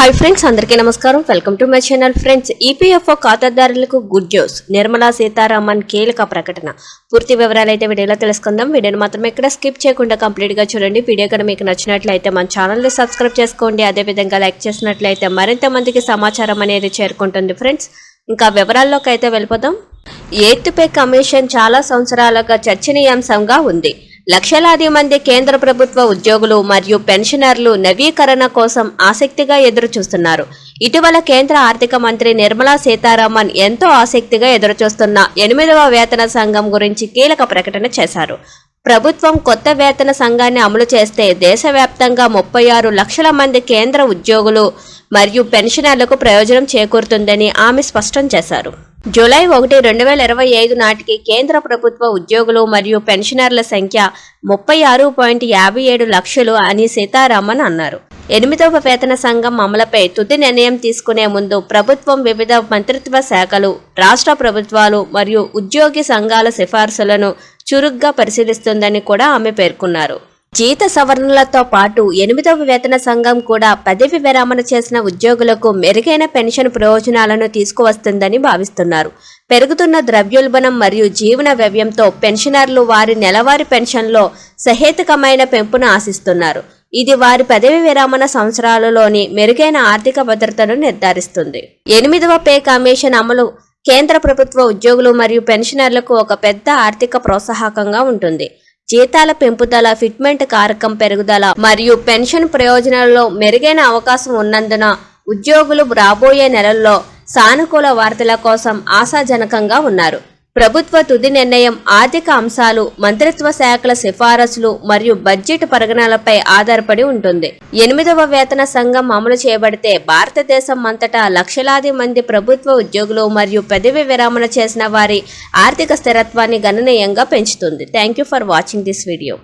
Hi friends అందరికీ నమస్కారం. Welcome to my channel friends EPFO ఖాతాదారులకు గుడ్ న్యూస్ నిర్మలా సీతారామన్ కీలక ప్రకటన. పూర్తి వివరాలు అయితే వీడియోలో తెలుసుకుందాం. వీడియోని మాత్రం ఇక్కడ స్కిప్ చేయకుండా కంప్లీట్గా చూడండి. వీడియో కనుక మీకు నచ్చినట్లయితే మన ఛానల్ని సబ్స్క్రైబ్ చేసుకోండి. అదేవిధంగా లైక్ చేసినట్లయితే మరింత మందికి సమాచారం అనేది చేరుకుంటుంది ఫ్రెండ్స్ ఇంకా వివరాల్లోకి అయితే వెళ్ళిపోదాం. ఎయిత్ పే కమిషన్ చాలా సంవత్సరాలుగా చర్చనీయాంశంగా ఉంది. లక్షలాది మంది కేంద్ర ప్రభుత్వ ఉద్యోగులు మరియు పెన్షనర్లు నవీకరణ కోసం ఆసక్తిగా ఎదురుచూస్తున్నారు. ఇటీవల కేంద్ర ఆర్థిక మంత్రి నిర్మలా సీతారామన్ ఎంతో ఆసక్తిగా ఎదురుచూస్తున్న ఎనిమిదవ వేతన సంఘం గురించి కీలక ప్రకటన చేశారు. ప్రభుత్వం కొత్త వేతన సంఘాన్ని అమలు చేస్తే దేశవ్యాప్తంగా ముప్పై ఆరు లక్షల మంది కేంద్ర ఉద్యోగులు మరియు పెన్షనర్లకు ప్రయోజనం చేకూరుతుందని ఆమె స్పష్టం చేశారు. జూలై ఒకటి రెండు వేల ఇరవై ఐదు నాటికి కేంద్ర ప్రభుత్వ ఉద్యోగులు మరియు పెన్షనర్ల సంఖ్య ముప్పై ఆరు పాయింట్ యాభై ఏడు లక్షలు అని సీతారామన్ అన్నారు. ఎనిమిదవ వేతన సంఘం అమలుపై తుది నిర్ణయం తీసుకునే ముందు ప్రభుత్వం వివిధ మంత్రిత్వ శాఖలు రాష్ట్ర ప్రభుత్వాలు మరియు ఉద్యోగి సంఘాల సిఫార్సులను చురుగ్గా పరిశీలిస్తుందని కూడా ఆమె పేర్కొన్నారు. జీత సవరణలతో పాటు ఎనిమిదవ వేతన సంఘం కూడా పదవి విరమణ చేసిన ఉద్యోగులకు మెరుగైన పెన్షన్ ప్రయోజనాలను తీసుకువస్తుందని భావిస్తున్నారు. పెరుగుతున్న ద్రవ్యోల్బణం మరియు జీవన వ్యయంతో పెన్షనర్లు వారి నెలవారీ పెన్షన్లో సహేతుకమైన పెంపును ఆశిస్తున్నారు. ఇది వారి పదవి విరమణ సంవత్సరాలలోని మెరుగైన ఆర్థిక భద్రతను నిర్ధారిస్తుంది. ఎనిమిదవ పే కమిషన్ అమలు కేంద్ర ప్రభుత్వ ఉద్యోగులు మరియు పెన్షనర్లకు ఒక పెద్ద ఆర్థిక ప్రోత్సాహకంగా ఉంటుంది. జీతాల పెంపుదల ఫిట్మెంట్ కారకం పెరుగుదల మరియు పెన్షన్ ప్రయోజనాలలో మెరుగైన అవకాశం ఉన్నందున ఉద్యోగులు రాబోయే నెలల్లో సానుకూల వార్తల కోసం ఆశాజనకంగా ఉన్నారు. ప్రభుత్వ తుది నిర్ణయం ఆర్థిక అంశాలు మంత్రిత్వ శాఖల సిఫారసులు మరియు బడ్జెట్ పరిగణనలపై ఆధారపడి ఉంటుంది. ఎనిమిదవ వేతన సంఘం అమలు చేయబడితే భారతదేశం అంతటా లక్షలాది మంది ప్రభుత్వ ఉద్యోగులు మరియు పదవి విరమణ చేసిన వారి ఆర్థిక స్థిరత్వాన్ని గణనీయంగా పెంచుతుంది. Thank you for watching this video